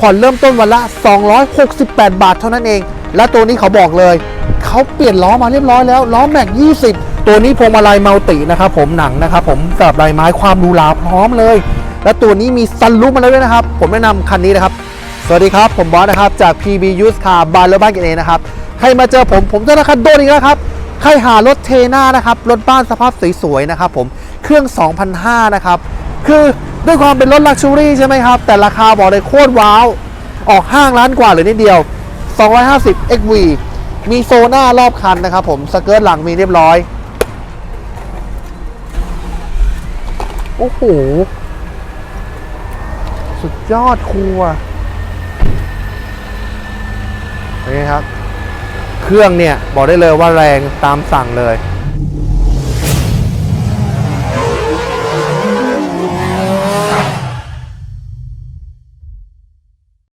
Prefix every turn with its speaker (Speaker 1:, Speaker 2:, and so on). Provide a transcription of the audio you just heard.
Speaker 1: ผ่อนเริ่มต้นวันละ 268 บาทเท่านั้นเอง และตัวนี้เขาบอกเลย เขาเปลี่ยนล้อมาเรียบร้อยแล้วล้อแม็ก 20 ตัวนี้พวงมาลัยมัลตินะครับผมหนังนะครับผมกับลายไม้ความหรูหราพร้อมเลย และตัวนี้มีซันรูฟมาแล้วด้วยนะครับ ผมแนะนำคันนี้นะครับ สวัสดีครับ ผมบอสนะครับ จาก PB Used Car บ้านเลอบ้านกันเองนะครับใครมาเจอผมผมจะราคาโดนอีกแล้วครับใครหารถเทน่านะครับรถบ้านสภาพสวยๆนะครับผมเครื่อง 2,500นะครับ คือด้วยความเป็นรถลักชัวรี่ใช่ไหมครับ แต่ราคาบอกเลยโคตรว้าว ออกห้างล้านกว่าหรือนิดเดียว 250 XV มีโซน่ารอบคันนะครับผม สเกิร์ตหลังมีเรียบร้อย โอ้โห สุดยอดครัวนี่ครับ เครื่องเนี่ย บอกได้เลยว่าแรงตามสั่งเลย